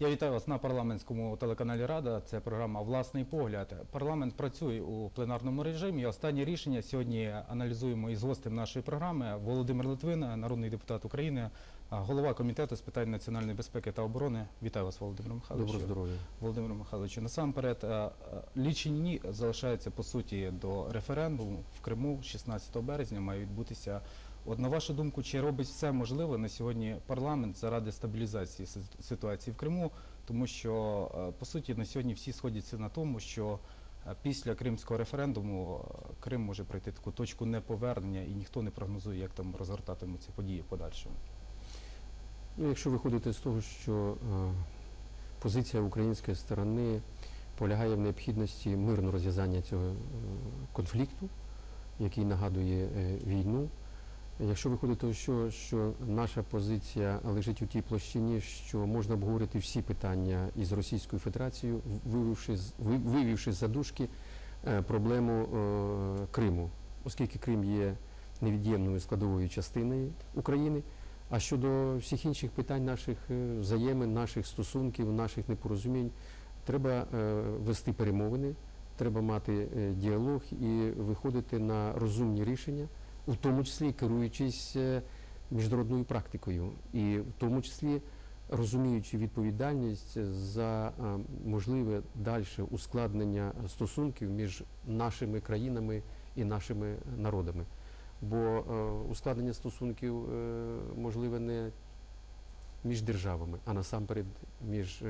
Я вітаю вас на парламентському телеканалі Рада. Це програма Власний погляд. Парламент працює у пленарному режимі. Останні рішення сьогодні аналізуємо із гостем нашої програми Володимир Литвин, народний депутат України, голова комітету з питань національної безпеки та оборони. Вітаю вас, Володимир Михайлович. Доброго здоров'я. Володимир Михайлович, насамперед е, лічені дні залишаються по суті до референдуму в Криму 16 березня має відбутися. От на вашу думку, чи робить все можливе на сьогодні парламент заради стабілізації ситуації в Криму? Тому що е, по суті на сьогодні всі сходяться на тому, що е, після кримського референдуму е, Крим може пройти таку точку неповернення, і ніхто не прогнозує, як там розгортатимуться події в подальшому. Ну, якщо виходити з того, що позиція української сторони полягає в необхідності мирного розв'язання цього конфлікту, який нагадує війну. Якщо виходити що, що наша позиція лежить у тій площині, що можна обговорити всі питання із Російською Федерацією, вивівши, вивівши з задушки е, проблему е, Криму, оскільки Крим є невід'ємною складовою частиною України. А щодо всіх інших питань наших е, взаємин, наших стосунків, наших непорозумінь, треба е, вести перемовини, треба мати е, діалог і виходити на розумні рішення, у тому числі керуючись е, міжнародною практикою, і в тому числі розуміючи відповідальність за е, можливе дальше ускладнення стосунків між нашими країнами і нашими народами. Бо е, ускладнення стосунків можливе не між державами, а насамперед між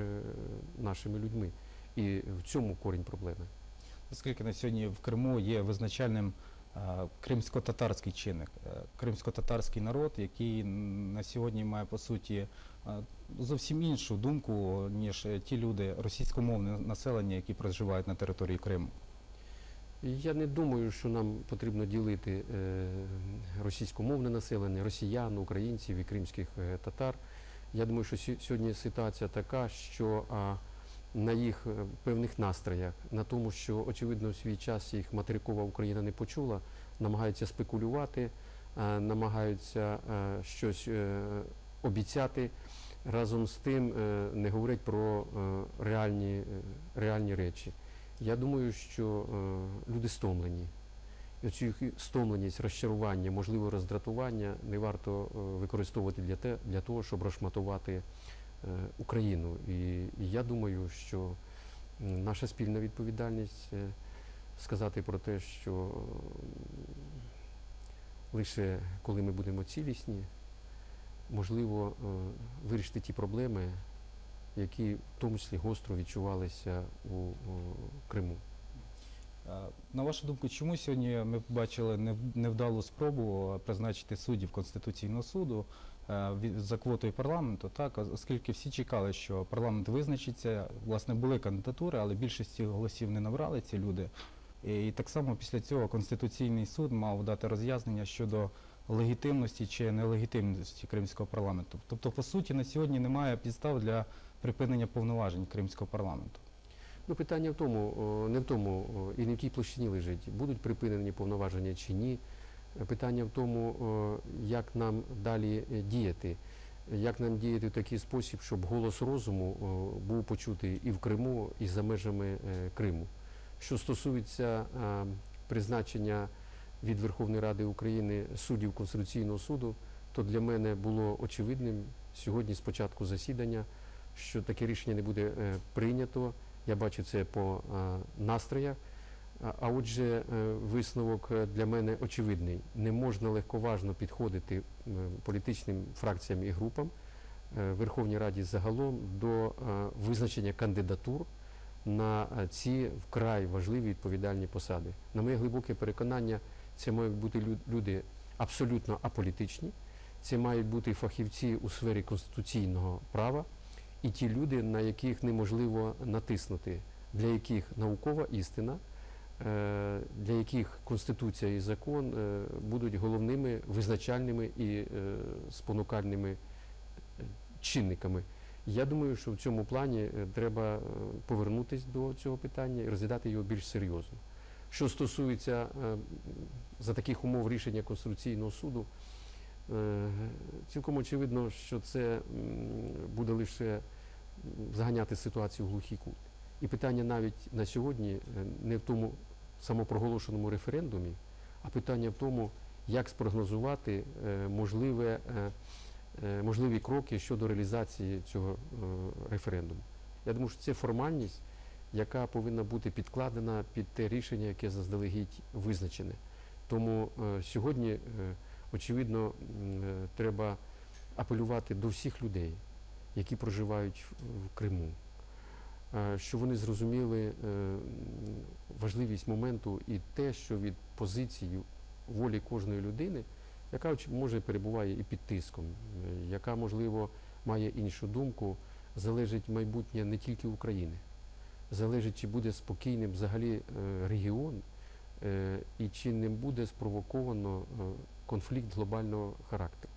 нашими людьми. І в цьому корінь проблеми. Оскільки на сьогодні в Криму є визначальним кримсько-татарський чинник, Е, кримсько-татарський народ, який на сьогодні має по суті е, зовсім іншу думку, ніж е, ті люди, російськомовне населення, які проживають на території Криму. Я не думаю, що нам потрібно ділити е, російськомовне населення, росіян, українців і кримських е, татар. Я думаю, що сьогодні ситуація така, що на їх е, певних настроях, на тому, що очевидно в свій час їх материкова Україна не почула, намагаються спекулювати, е, намагаються е, щось обіцяти. Разом з тим не говорять про реальні, реальні речі. Я думаю, що люди стомлені. І оцю стомленість, розчарування, можливо, роздратування не варто використовувати для, того, щоб розшматувати Україну. І, я думаю, що наша спільна відповідальність е, сказати про те, що лише коли ми будемо цілісні, можливо е, вирішити ті проблеми, які в тому числі гостро відчувалися у Криму. Е, На вашу думку, чому сьогодні ми побачили невдалу спробу призначити суддів Конституційного суду е, за квотою парламенту, так, оскільки всі чекали, що парламент визначиться, власне, були кандидатури, але більшості голосів не набрали ці люди. І так само після цього Конституційний суд мав дати роз'яснення щодо легітимності чи нелегітимності Кримського парламенту. Тобто, по суті, на сьогодні немає підстав для припинення повноважень Кримського парламенту. Ну, питання в тому, не в тому і не в тій площині лежить, будуть припинені повноваження чи ні. Питання в тому, як нам далі е, діяти, як нам діяти в такий спосіб, щоб голос розуму був почутий і в Криму, і за межами е, Криму. Що стосується призначення від Верховної Ради України суддів Конституційного суду, то для мене було очевидним сьогодні з початку засідання, що таке рішення не буде е, прийнято. Я бачу це по е, настроях. А- отже, е, висновок е, для мене очевидний. Не можна легковажно підходити політичним фракціям і групам Верховній Раді загалом до визначення кандидатур на ці вкрай важливі відповідальні посади. На моє глибоке переконання, це мають бути люди абсолютно аполітичні, це мають бути фахівці у сфері конституційного права і ті люди, на яких неможливо натиснути, для яких наукова істина, е, для яких конституція і закон е, будуть головними визначальними і е, спонукальними чинниками. Я думаю, що в цьому плані треба повернутися до цього питання і розглядати його більш серйозно. Що стосується за таких умов рішення Конституційного суду, цілком очевидно, що це буде лише заганяти ситуацію в глухий кут. І питання навіть на сьогодні е, не в тому самопроголошеному референдумі, а питання в тому, як спрогнозувати е, можливе, е, е, можливі кроки щодо реалізації цього е, референдуму. Я думаю, що це формальність, яка повинна бути підкладена під те рішення, яке заздалегідь визначене. Тому е, сьогодні, е, очевидно, е, треба апелювати до всіх людей, які проживають в- Криму, е, щоб вони зрозуміли е, важливість моменту і те, що від позиції волі кожної людини, яка може перебуває і під тиском, яка можливо має іншу думку, залежить майбутнє не тільки України, залежить, чи буде спокійним взагалі регіон, і чи не буде спровоковано конфлікт глобального характеру.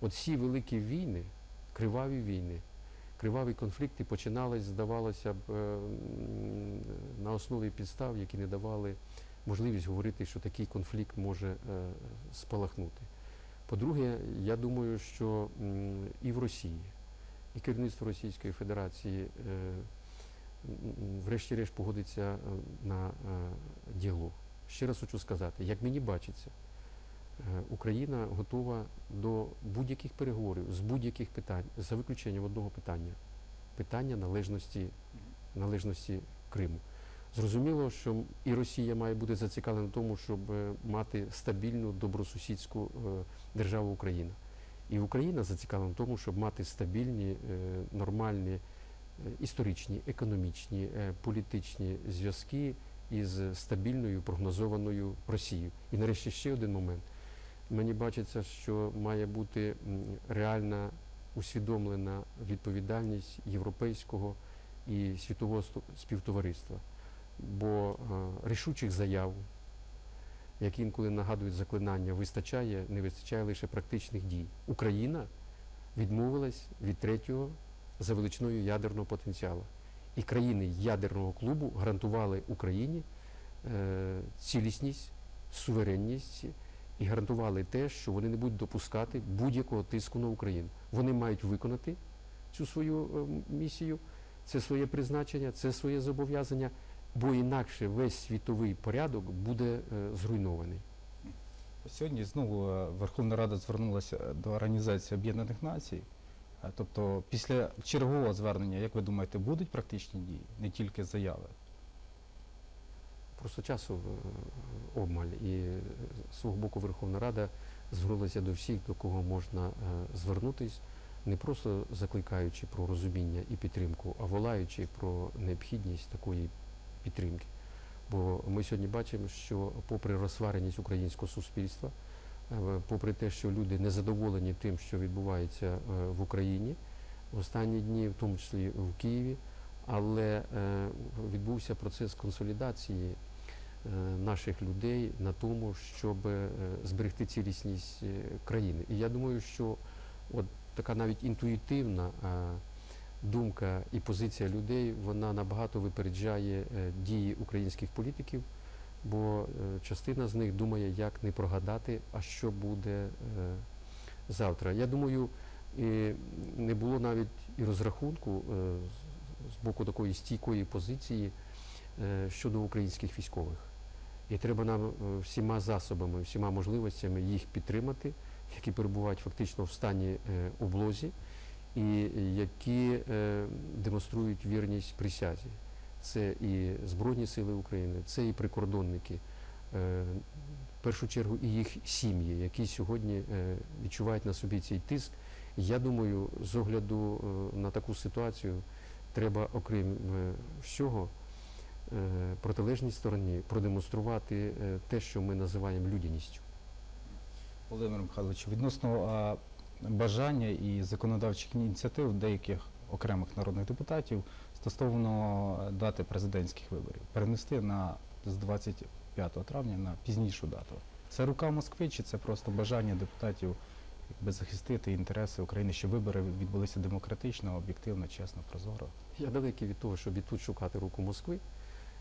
От всі великі війни, криваві війни, криваві конфлікти починались, здавалося б, е, на основі підстав, які не давали можливість говорити, що такий конфлікт може е, спалахнути. По-друге, я думаю, що і в Росії, і керівництво Російської Федерації е, врешті-решт погодиться на діалог. Ще раз хочу сказати, як мені бачиться, Україна готова до будь-яких переговорів з будь-яких питань, за виключенням одного питання питання належності, належності Криму. Зрозуміло, що і Росія має бути зацікавлена в тому, щоб е, мати стабільну добросусідську е, державу Україна. І Україна зацікавлена в тому, щоб мати стабільні, е, нормальні е, історичні, економічні, е, політичні зв'язки із стабільною прогнозованою Росією. І нарешті ще один момент. Мені бачиться, що має бути реальна усвідомлена відповідальність європейського і світового співтовариства. Бо е, рішучих заяв, які інколи нагадують заклинання, вистачає, не вистачає лише практичних дій. Україна відмовилась від третього за величиною ядерного потенціалу. І країни ядерного клубу гарантували Україні е, цілісність, суверенність і гарантували те, що вони не будуть допускати будь-якого тиску на Україну. Вони мають виконати цю свою е, місію, це своє призначення, це своє зобов'язання, бо інакше весь світовий порядок буде е, зруйнований. Сьогодні знову е, Верховна Рада звернулася до Організації Об'єднаних Націй. Тобто, після чергового звернення, як ви думаєте, будуть практичні дії, не тільки заяви? Просто часу е, обмаль. І е, з свого боку Верховна Рада звернулася до всіх, до кого можна е, звернутись, не просто закликаючи про розуміння і підтримку, а волаючи про необхідність такої підтримки. Бо ми сьогодні бачимо, що попри розсвареність українського суспільства, попри те, що люди незадоволені тим, що відбувається в Україні в останні дні, в тому числі в Києві, але відбувся процес консолідації наших людей на тому, щоб е, зберегти цілісність е, країни. І я думаю, що от така навіть інтуїтивна е, думка і позиція людей, вона набагато випереджає е, дії українських політиків, бо е, частина з них думає, як не прогадати, а що буде е, завтра. Я думаю, і не було навіть і розрахунку е, з- боку такої стійкої позиції е, щодо українських військових. І треба нам е, всіма засобами, всіма можливостями їх підтримати, які перебувають фактично в стані е, облозі і які е, демонструють вірність присязі. Це і Збройні Сили України, це і прикордонники, е, в першу чергу і їх сім'ї, які сьогодні е, відчувають на собі цей тиск. Я думаю, з огляду е, на таку ситуацію треба, окрім е, всього, е, протилежній стороні продемонструвати е, те, що ми називаємо людяністю. Володимир Михайлович, відносно бажання і законодавчих ініціатив деяких окремих народних депутатів стосовно дати президентських виборів, перенести на з 25 травня на пізнішу дату. Це рука Москви чи це просто бажання депутатів якби, захистити інтереси України, щоб вибори відбулися демократично, об'єктивно, чесно, прозоро? Я далекий від того, щоб і тут шукати руку Москви.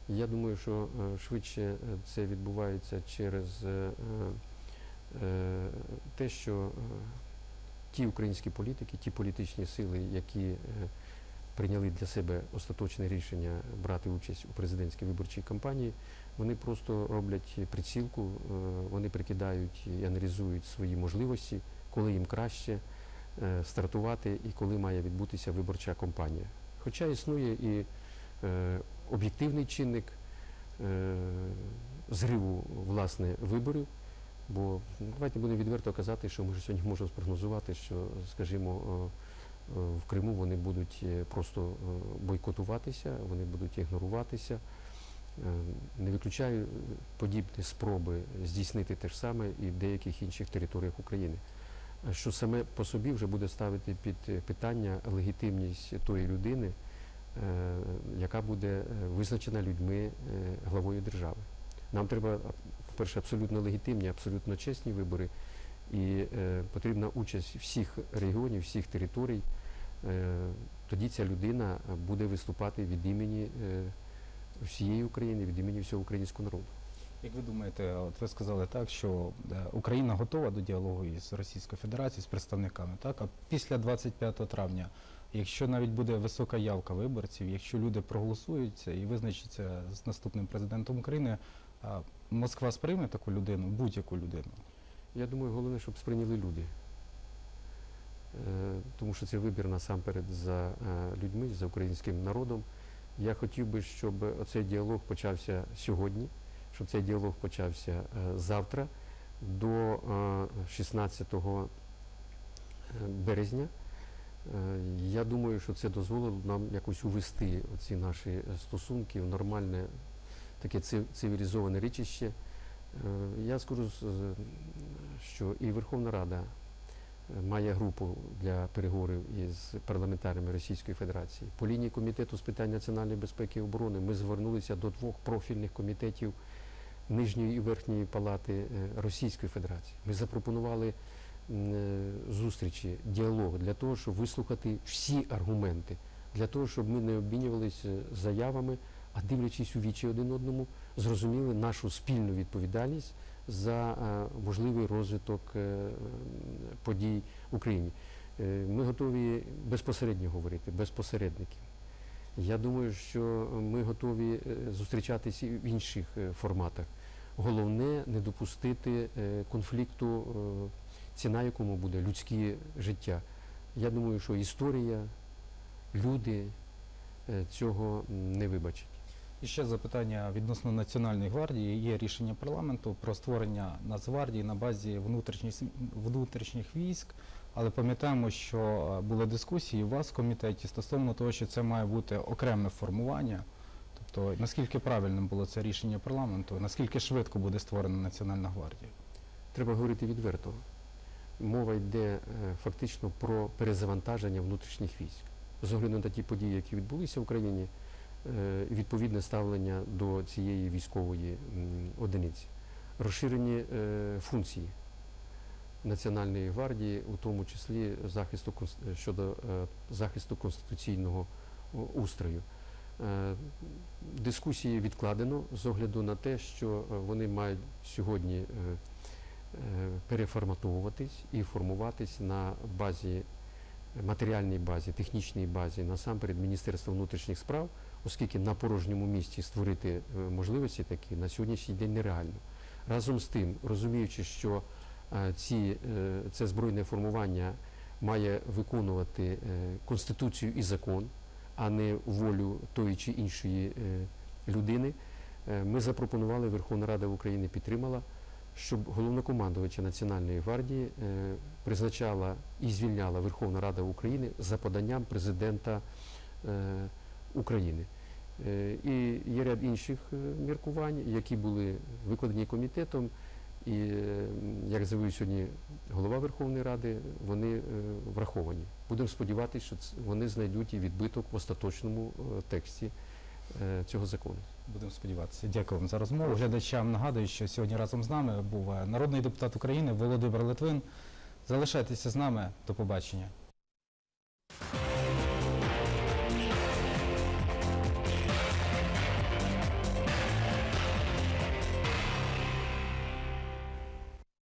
Я думаю, що е, швидше е, це відбувається через е, те, що ті українські політики, ті політичні сили, які прийняли для себе остаточне рішення брати участь у президентській виборчій кампанії, вони просто роблять прицілку, вони прикидають і аналізують свої можливості, коли їм краще стартувати і коли має відбутися виборча кампанія. Хоча існує і об'єктивний чинник е, зриву власне виборів. Бо ну, давайте будемо відверто казати, що ми ж сьогодні можемо спрогнозувати, що, скажімо, е, е, в Криму вони будуть просто бойкотуватися, вони будуть ігноруватися. Не виключаю подібні спроби здійснити те ж саме і в деяких інших територіях України. Що саме по собі вже буде ставити під питання легітимність тої людини, яка буде е, визначена людьми е, главою держави. Нам треба, по-перше, абсолютно легітимні, абсолютно чесні вибори, і е, потрібна участь всіх регіонів, всіх територій. Е, тоді ця людина буде виступати від імені е, всієї України, від імені всього українського народу. Як ви думаєте, от ви сказали так, що е, Україна готова до діалогу із Російською Федерацією з представниками, так? А після 25 травня, якщо навіть буде висока явка виборців, якщо люди проголосуються і визначаться з наступним президентом України, Москва сприйме таку людину, будь-яку людину. Я думаю, головне, щоб сприйняли люди. Е, Тому що це вибір насамперед за е, людьми, за українським народом. Я хотів би, щоб цей діалог почався сьогодні, щоб цей діалог почався е, завтра до е, 16 березня. Е, Я думаю, що це дозволило нам якось увести ці наші е, стосунки в нормальне, таке цивілізоване річище. Е, Я скажу, що і Верховна Рада має групу для переговорів із парламентарями Російської Федерації. По лінії комітету з питань національної безпеки і оборони ми звернулися до двох профільних комітетів Нижньої і Верхньої палати Російської Федерації. Ми запропонували зустрічі, діалог для того, щоб вислухати всі аргументи, для того, щоб ми не обмінювалися заявами, а дивлячись у вічі один одному, зрозуміли нашу спільну відповідальність за е, можливий розвиток е, подій в Україні. Е, Ми готові безпосередньо говорити, без посередників. Я думаю, що ми готові е, зустрічатися і в інших е, форматах. Головне не допустити е, конфлікту, е, ціна якому буде людське життя. Я думаю, що історія, люди е, цього не вибачать. І ще запитання відносно Національної гвардії. Є рішення парламенту про створення Нацгвардії на базі внутрішніх, внутрішніх військ, але пам'ятаємо, що е, були дискусії у вас в комітеті стосовно того, що це має бути окреме формування. Тобто, наскільки правильним було це рішення парламенту, наскільки швидко буде створена Національна гвардія? Треба говорити відверто. Мова йде е, фактично про перезавантаження внутрішніх військ. З огляду на ті події, які відбулися в Україні, е, відповідне ставлення до цієї військової одиниці. Розширені е, функції Національної гвардії, у тому числі захисту щодо захисту конституційного устрою. Дискусії відкладено з огляду на те, що вони мають сьогодні переформатовуватись і формуватись на базі, матеріальній базі, технічній базі, насамперед Міністерства внутрішніх справ, оскільки на порожньому місці створити е, можливості такі на сьогоднішній день нереально. Разом з тим, розуміючи, що е, ці, е, це збройне формування має виконувати е, Конституцію і закон, а не волю тої чи іншої е, людини, е, ми запропонували, Верховна Рада України підтримала, щоб головнокомандувача Національної гвардії е, призначала і звільняла Верховна Рада України за поданням президента е, України. Е, І є ряд інших міркувань, які були викладені комітетом. І, як заявив сьогодні голова Верховної Ради, вони враховані. Будемо сподіватися, що вони знайдуть і відбиток в остаточному тексті цього закону. Будемо сподіватися. Дякую вам за розмову. Глядачам нагадую, що сьогодні разом з нами був е, народний депутат України Володимир Литвин. Залишайтеся з нами. До побачення.